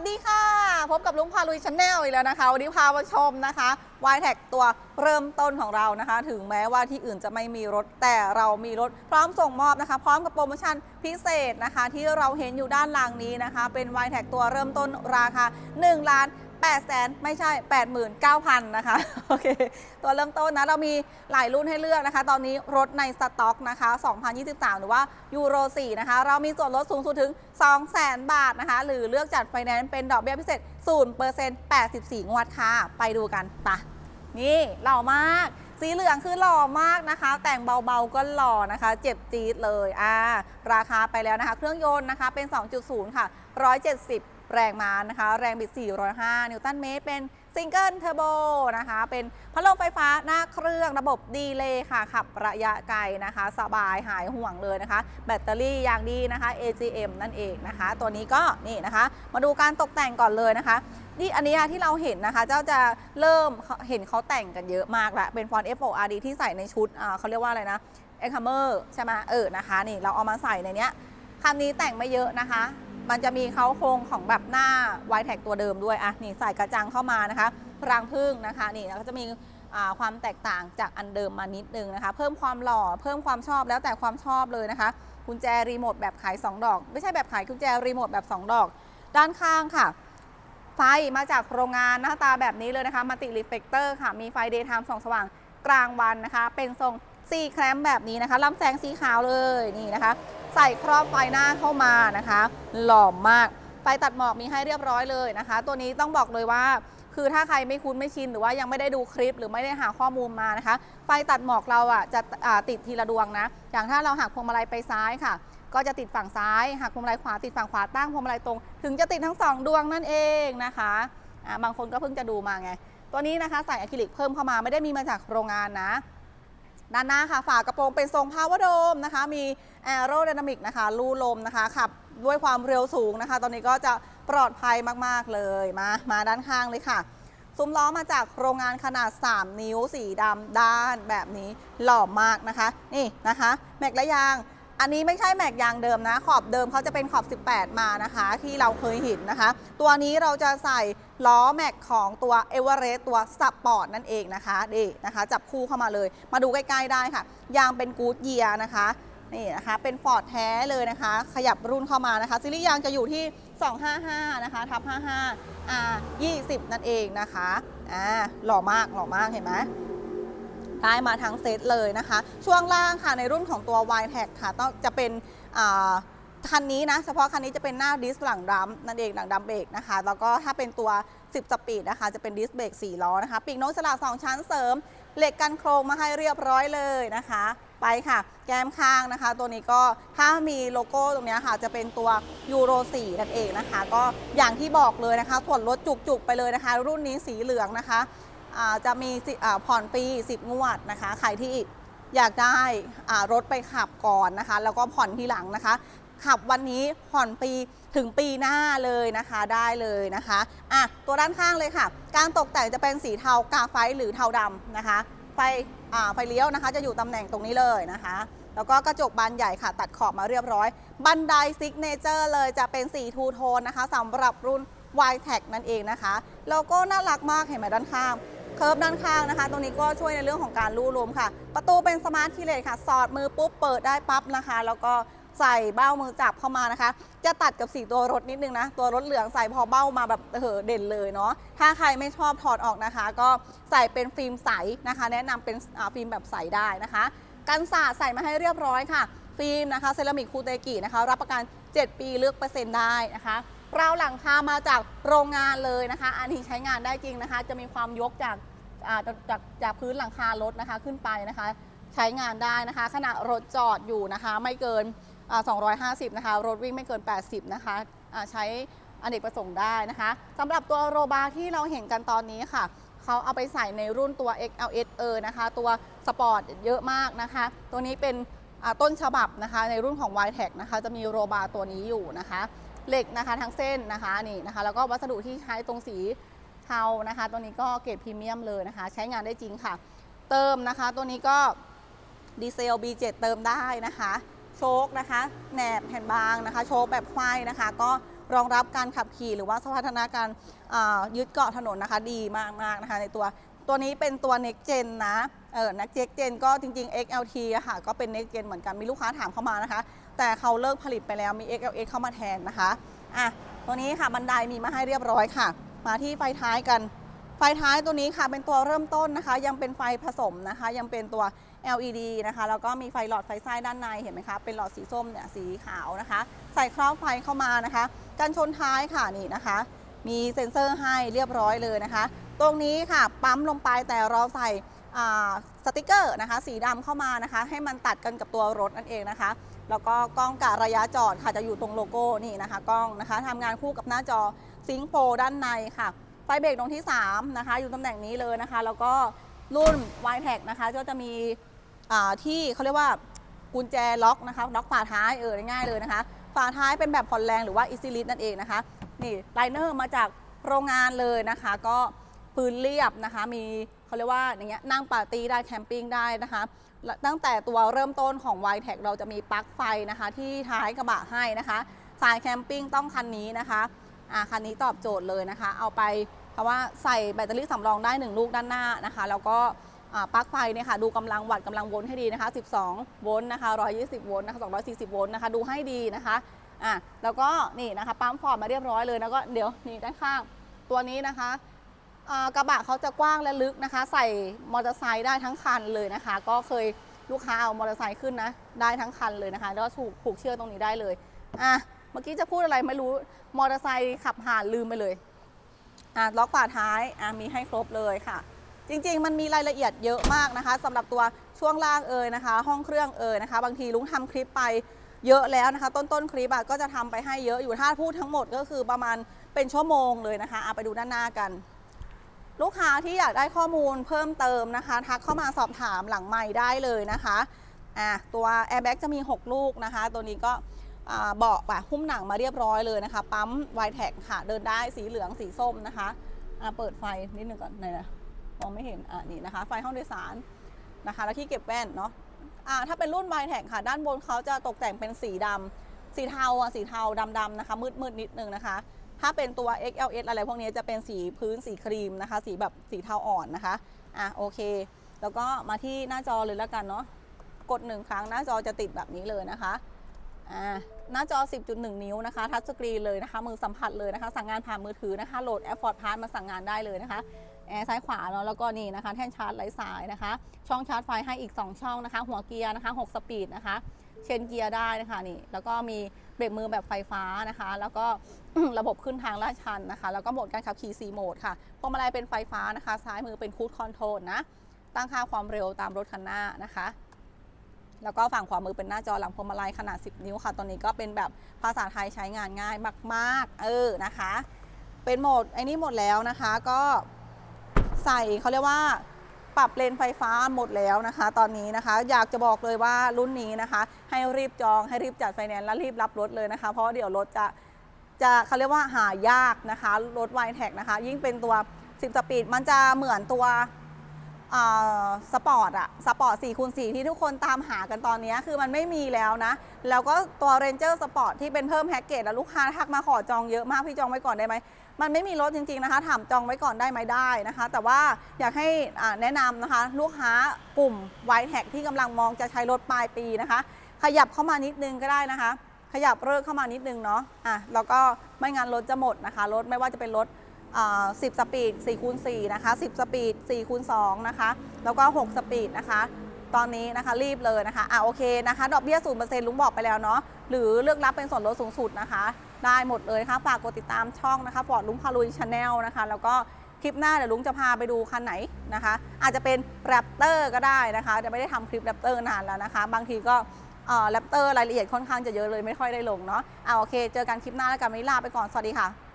สดีค่ะ พบกับลุงพาลุยชาแนลอีกแล้วนะคะ วันนี้พามาชมนะคะวายแท็กตัวเริ่มต้นของเรานะคะ ถึงแม้ว่าที่อื่นจะไม่มีรถแต่เรามีรถพร้อมส่งมอบนะคะ พร้อมกับโปรโมชั่นพิเศษนะคะ ที่เราเห็นอยู่ด้านล่างนี้นะคะ เป็นวายแท็กตัวเริ่มต้นราคา1ล้าน 8แสนไม่ใช่ 89,000 นะคะ โอเค ตัวเริ่มต้นนะ เรามีหลายรุ่นให้เลือกนะคะ ตอนนี้รถในสต็อกนะคะ 2023 หรือว่ายูโร 4 นะคะ เรามีส่วนลดสูงสุดถึง 200,000 บาทนะคะ หรือเลือกจัดไฟแนนซ์เป็นดอกเบี้ยพิเศษ 0% 84 งวดค่ะ ไปดูกันปะนี่หล่อมาก สีเหลืองคือหล่อมากนะคะ แต่งเบาๆก็หล่อนะคะ เจ็บจี๊ดเลยอ่าราคาไปแล้วนะคะ เครื่องยนต์นะคะเป็น 2.0 ค่ะ 170 แรงม้านะคะ แรงบิด 405 นิวตันเมตร เป็นซิงเกิลเทอร์โบนะคะ เป็นพัดลมไฟฟ้าหน้าเครื่องระบบดีเลย์ค่ะ ขับระยะไกลนะคะ สบายหายห่วงเลยนะคะ แบตเตอรี่อย่างดีนะคะ AGM นั่นเองนะคะ ตัวนี้ก็นี่นะคะ มาดูการตกแต่งก่อนเลยนะคะนี่อันนี้ที่เราเห็นนะคะ เจ้าจะเริ่มเห็นเขาแต่งกันเยอะมากแล้วเป็นฟอนต์ F4RD ที่ใส่ในชุดเขาเรียกว่าอะไรนะเอ็กฮัมเมอร์ใช่ไหมเออนะคะ นี่เราเอามาใส่ในเนี้ยคันนี้แต่งไม่เยอะนะคะ มันจะมีเขาโครงของแบบหน้าไวแท็กตัวเดิมด้วยอะนี่ใส่กระจังเข้ามานะคะรังพึ่งนะคะนี่แล้วก็จะมีความแตกต่างจากอันเดิมมานิดนึงนะคะ เพิ่มความหล่อเพิ่มความชอบแล้วแต่ความชอบเลยนะคะกุญแจรีโมทแบบขาย 2 ดอก ไม่ใช่แบบขายกุญแจรีโมทแบบ 2 ดอก ด้านข้างค่ะ ไฟมาจากโรงงานหน้าตาแบบนี้เลยนะคะมัลติรีเฟกเตอร์ค่ะมีไฟเดย์ไทม์ส่องสว่างกลางวันนะคะ เป็นทรงซีแคลมแบบนี้นะคะลำแสงสีขาวเลยนี่นะคะ ใส่ครอบไฟหน้าเข้ามานะคะ หล่อมมาก ไฟตัดหมอกมีให้เรียบร้อยเลยนะคะ ตัวนี้ต้องบอกเลยว่า คือถ้าใครไม่คุ้นไม่ชินหรือว่ายังไม่ได้ดูคลิปหรือไม่ได้หาข้อมูลมานะคะ ไฟตัดหมอกเราอะจะอ่าติดทีละดวงนะ อย่างถ้าเราหักพวงมาลัยไปซ้ายค่ะ ก็จะติดฝั่งซ้ายหักพวงมาลัยขวาติดฝั่งขวาตั้งพวงมาลัยตรง ถึงจะติดทั้งสองดวงนั่นเองนะคะอ่าบางคนก็เพิ่งจะดูมาไง ตัวนี้นะคะใส่อะคริลิกเพิ่มเข้ามาไม่ได้มีมาจากโรงงานนะ ด้านหน้าค่ะฝากระโปรงเป็นทรงพาวเวอร์โดมนะคะ มีแอโร d y นามิกนะคะรูลมนะคะขับด้วยความเร็วสูงนะคะ ตอนนี้ก็จะปลอดภัยมากๆเลยมามาด้านข้างเลยค่ะซุ้มล้อมาจากโรงงานขนาด 3 นิ้วสีดำด้านแบบนี้หล่อมากนะคะ นี่นะคะ แม็กและยาง อันนี้ไม่ใช่แม็กยางเดิมนะ ขอบเดิมเขาจะเป็นขอบ 18 มานะคะ ที่เราเคยเห็นนะคะ ตัวนี้เราจะใส่ ล้อแม็กของตัวเอเวอเรสต์ตัวสปอร์ตนั่นเองนะคะนี่นะคะจับคู่เข้ามาเลย มาดูใกล้ๆได้ค่ะ ยางเป็นกูดเยียนะคะนี่นะคะเป็นฟอร์ดแท้เลยนะคะ ขยับรุ่นเข้ามานะคะซีรีส์ยางจะอยู่ที่ 255 นะคะทับ55 R 20 นั่นเองนะคะอ่าหล่อมากหล่อมากเห็นไหมได้มาทั้งเซตเลยนะคะ ช่วงล่างค่ะในรุ่นของตัว y t a g ค่ะต้องจะเป็นอ่า คันนี้นะเฉพาะคันนี้จะเป็นหน้าดิสหลังดัมนั่นเองหลังดัมเบรกนะคะ แล้วก็ถ้าเป็นตัว 10 สปีดนะคะ จะเป็นดิสเบรก4ล้อนะคะ ปีกนกฉลาก2ชั้นเสริม เหล็กกันโครงมาให้เรียบร้อยเลยนะคะ ไปค่ะ แก้มข้างนะคะ ตัวนี้ก็ถ้ามีโลโก้ตรงนี้ค่ะ จะเป็นตัวยูโร4นั่นเองนะคะ ก็อย่างที่บอกเลยนะคะส่วนลดจุกๆไปเลยนะคะ รุ่นนี้สีเหลืองนะคะจะมีผ่อนฟรี10 งวดนะคะ ใครที่อยากได้รถไปขับก่อนนะคะ แล้วก็ผ่อนทีหลังนะคะ ขับวันนี้ผ่อนฟรีถึงปีหน้าเลยนะคะได้เลยนะคะอะตัวด้านข้างเลยค่ะ การตกแต่งจะเป็นสีเทากาไฟหรือเทาดำนะคะ ไฟอ่าไฟเลี้ยวนะคะ จะอยู่ตำแหน่งตรงนี้เลยนะคะแล้วก็กระจกบานใหญ่ค่ะตัดขอบมาเรียบร้อย บันไดซิกเนเจอร์เลยจะเป็นสีทูโทนนะคะสำหรับรุ่น y t a g นั่นเองนะคะโลโก้น่ารักมากเห็นไหมด้านข้าง เคิร์ฟด้านข้างนะคะ ตรงนี้ก็ช่วยในเรื่องของการรูลมค่ะ ประตูเป็นสมาร์ทคีเลสค่ะ สอดมือปุ๊บเปิดได้ปั๊บนะคะ แล้วก็ ใส่เบ้ามือจับเข้ามานะคะ จะตัดกับสีตัวรถนิดนึงนะ ตัวรถเหลืองใส่พอเบ้ามาแบบเออเด่นเลยเนาะถ้าใครไม่ชอบถอดออกนะคะ ก็ใส่เป็นฟิล์มใสนะคะ แนะนำเป็นฟิล์มแบบใสได้นะคะกันสาดใส่มาให้เรียบร้อยค่ะ ฟิล์มนะคะเซรามิกคูเตกินะคะ รับประกัน 7 ปีเลือกเปอร์เซ็นต์ได้นะคะราวหลังคามาจากโรงงานเลยนะคะ อันนี้ใช้งานได้จริงนะคะ จะมีความยกจากจากจากจากพื้นหลังคารถนะคะขึ้นไปนะคะ ใช้งานได้นะคะ ขณะรถจอดอยู่นะคะ ไม่เกิน 250 นะคะ รถวิ่งไม่เกิน 80 นะคะอ่าใช้อเนกประสงค์ได้นะคะสำหรับตัวโรบาที่เราเห็นกันตอนนี้ค่ะ เขาเอาไปใส่ในรุ่นตัว XLS เออนะคะ ตัวสปอร์ตเยอะมากนะคะ ตัวนี้เป็นต้นฉบับนะคะในรุ่นของ y t e c นะคะ จะมีโรบาตัวนี้อยู่นะคะ เหล็กนะคะทั้งเส้นนะคะนี่นะคะ แล้วก็วัสดุที่ใช้ตรงสีเทานะคะ ตัวนี้ก็เกรดพรีเมียมเลยนะคะ ใช้งานได้จริงค่ะ เติมนะคะ ตัวนี้ก็ดีเซล B7 เติมได้นะคะ โชคนะคะแหนบแผ่นบางนะคะ โชคแบบควายนะคะ ก็รองรับการขับขี่หรือว่าสมรรถนะการยึดเกาะถนนนะคะ ดีมากๆนะคะในตัวตัวนี้เป็นตัว next gen นะเออ next gen ก็จริงๆ XLT อะค่ะ ก็เป็น next gen เหมือนกันมีลูกค้าถามเข้ามานะคะ แต่เขาเลิกผลิตไปแล้วมี XLX เข้ามาแทนนะคะอะตัวนี้ค่ะบันไดมีมาให้เรียบร้อยค่ะ มาที่ไฟท้ายกัน ไฟท้ายตัวนี้ค่ะเป็นตัวเริ่มต้นนะคะ ยังเป็นไฟผสมนะคะ ยังเป็นตัว LED นะคะแล้วก็มีไฟหลอดไฟไส้ด้านในเห็นไหมคะเป็นหลอดสีส้มเนี่ยสีขาวนะคะ ใส่ครอบไฟเข้ามานะคะกันชนท้ายค่ะนี่นะคะ มีเซ็นเซอร์ให้เรียบร้อยเลยนะคะ ตรงนี้ค่ะปั๊มลงไปแต่เราใส่สติกเกอร์นะคะ สีดำเข้ามานะคะ ให้มันตัดกันกับตัวรถนั่นเองนะคะ แล้วก็กล้องกะระยะจอดค่ะจะอยู่ตรงโลโก้นี่นะคะ กล้องนะคะทำงานคู่กับหน้าจอซิงโ r ด้านในค่ะ ฟเบรกตรงที่ 3 นะคะ อยู่ตำแหน่งนี้เลยนะคะ แล้วก็รุ่น y t e c นะคะ ก็จะมีที่เขาเรียกว่ากุญแจล็อกนะคะล็อกฝาท้ายเออง่ายๆเลยนะคะ ฝาท้ายเป็นแบบผ่อนแรงหรือว่า Easy Lift นั่นเองนะคะ นี่ไลเนอร์มาจากโรงงานเลยนะคะ ก็พื้นเรียบนะคะ มีเขาเรียกว่าอย่างเงี้ยนั่งปาร์ตี้ได้แคมปิ้งได้นะคะและตั้งแต่ตัวเริ่มต้นของ y t e c เราจะมีปลั๊กไฟนะคะ ที่ท้ายกระบะให้นะคะสายแคมปิ้งต้องคันนี้นะคะอ่าคันนี้ตอบโจทย์เลยนะคะ เอาไป เพราะว่าใส่แบตเตอรี่สำรองได้ 1 ลูกด้านหน้านะคะแล้วก็ปลั๊กไฟเนี่ยค่ะดูกำลังวัตต์กำลังโวลต์ให้ดีนะคะ 12 โวลต์นะคะ 120 โวลต์นะคะ 240 โวลต์นะคะ ดูให้ดีนะคะอะแล้วก็นี่นะคะปั๊มฟอร์ดมาเรียบร้อยเลยแล้วก็เดี๋ยวนี่ด้านข้างตัวนี้นะคะกระบะเขาจะกว้างและลึกนะคะ ใส่มอเตอร์ไซค์ได้ทั้งคันเลยนะคะ ก็เคยลูกค้าเอามอเตอร์ไซค์ขึ้นนะได้ทั้งคันเลยนะคะแล้วก็ผูกผูกเชือกตรงนี้ได้เลยอะเมื่อกี้จะพูดอะไรไม่รู้มอเตอร์ไซค์ขับผ่านลืมไปเลย อะล็อกฝาท้ายอะมีให้ครบเลยค่ะ จริงๆ มันมีรายละเอียดเยอะมากนะคะสำหรับตัวช่วงล่างเอ่ยนะคะ ห้องเครื่องเอ่ยนะคะ บางทีลุงทำคลิปไปเยอะแล้วนะคะ ต้นต้นๆคลิปอะก็จะทำไปให้เยอะอยู่ถ้าพูดทั้งหมดก็คือประมาณเป็นชั่วโมงเลยนะคะเอาไปดูด้านหน้ากัน ลูกค้าที่อยากได้ข้อมูลเพิ่มเติมนะคะ ทักเข้ามาสอบถามหลังไม้ได้เลยนะคะอะตัว Airbag จะมี 6 ลูกนะคะ ตัวนี้ก็ เบาะปะหุ้มหนังมาเรียบร้อยเลยนะคะ ปั๊ม y t e c ค่ะ เดินได้สีเหลืองสีส้มนะคะเปิดไฟนิดนึงก่อนไหนนะมองไม่เห็นอะนี่นะคะ ไฟห้องโดยสารนะคะ แล้วที่เก็บแว่นเนาะอ่าถ้าเป็นรุ่น y t e c ค่ะ ด้านบนเขาจะตกแต่งเป็นสีดำสีเทาอะสีเทาดำๆนะคะ มืดๆนิดนึงนะคะ ถ้าเป็นตัว XLS อะไรพวกนี้จะเป็นสีพื้นสีครีมนะคะ สีแบบสีเทาอ่อนนะคะอะโอเค แล้วก็มาที่หน้าจอเลยแล้วกันเนาะกดหนึ่งครั้งหน้าจอจะติดแบบนี้เลยนะคะ หน้าจอ 10.1 นิ้วนะคะ ทัชสกรีนเลยนะคะ มือสัมผัสเลยนะคะ สั่งงานผ่านมือถือนะคะ โหลดแอปฟอร์ดพาร์มาสั่งงานได้เลยนะคะ แอร์ซ้ายขวาเนาะ แล้วก็นี่นะคะ แท่นชาร์จไร้สายนะคะ ช่องชาร์จไฟให้อีก 2 ช่องนะคะ หัวเกียร์นะคะ 6 สปีดนะคะ เชนเกียร์ได้นะคะนี่ แล้วก็มีเบรกมือแบบไฟฟ้านะคะ แล้วก็ระบบขึ้นทางลาดชันนะคะ แล้วก็โหมดการขับขี่4โหมดค่ะ พวงมาลัยเป็นไฟฟ้านะคะ ซ้ายมือเป็นคูดคอนโทรลนะ ตั้งค่าความเร็วตามรถคันหน้านะคะ แล้วก็ฝั่งขวามือเป็นหน้าจอหลังพวงมาลัยขนาด 10 นิ้วค่ะ ตอนนี้ก็เป็นแบบภาษาไทยใช้งานง่ายมาก ๆ เออนะคะ เป็นโหมดไอ้นี่หมดแล้วนะคะ ก็ใส่เขาเรียกว่าปรับเลนไฟฟ้าหมดแล้วนะคะ ตอนนี้นะคะ อยากจะบอกเลยว่ารุ่นนี้นะคะ ให้รีบจองให้รีบจัดไฟแนนซ์และรีบรับรถเลยนะคะ เพราะเดี๋ยวรถจะจะเขาเรียกว่าหายากนะคะ รถไวแท็กนะคะ ยิ่งเป็นตัว 10 สปีดมันจะเหมือนตัว สปอร์ตอะสปอร์ต4คูณ4ที่ทุกคนตามหากันตอนนี้คือมันไม่มีแล้วนะ แล้วก็ตัว Ranger Sport ที่เป็นเพิ่มแพ็กเกจแล้วลูกค้าทักมาขอจองเยอะมากพี่จองไว้ก่อนได้ไหม มันไม่มีรถจริงๆนะคะถามจองไว้ก่อนได้ไหมได้นะคะ แต่ว่าอยากให้แนะนำนะคะ ลูกค้ากลุ่ม w i t e ที่กำลังมองจะใช้รถปลายปีนะคะ ขยับเข้ามานิดนึงก็ได้นะคะ ขยับเลิกเข้ามานิดนึงเนาะอะแล้วก็ไม่งั้นรถจะหมดนะคะรถไม่ว่าจะเป็นรถ 10 สปีด4คูณ4นะคะ 10 สปีด4คูณ2นะคะ แล้วก็ 6 สปีดนะคะ ตอนนี้นะคะรีบเลยนะคะ อ่าโอเคนะคะ ดอกเบี้ย 0%ลุงบอกไปแล้วเนาะ หรือเลือกรับเป็นส่วนลดสูงสุดนะคะ ได้หมดเลยค่ะ ฝากกดติดตามช่องนะคะฟอร์ดลุงพาลุยชาแนลนะคะ แล้วก็คลิปหน้าเดี๋ยวลุงจะพาไปดูคันไหนนะคะ อาจจะเป็นแรปเตอร์ก็ได้นะคะจะไม่ได้ทำคลิปแรปเตอร์นานแล้วนะคะ บางทีก็แรปเตอร์รายละเอียดค่อนข้างจะเยอะเลยไม่ค่อยได้ลงเนาะอ่าโอเค เจอกันคลิปหน้าแล้วกันวันนี้ลาไปก่อน สวัสดีค่ะ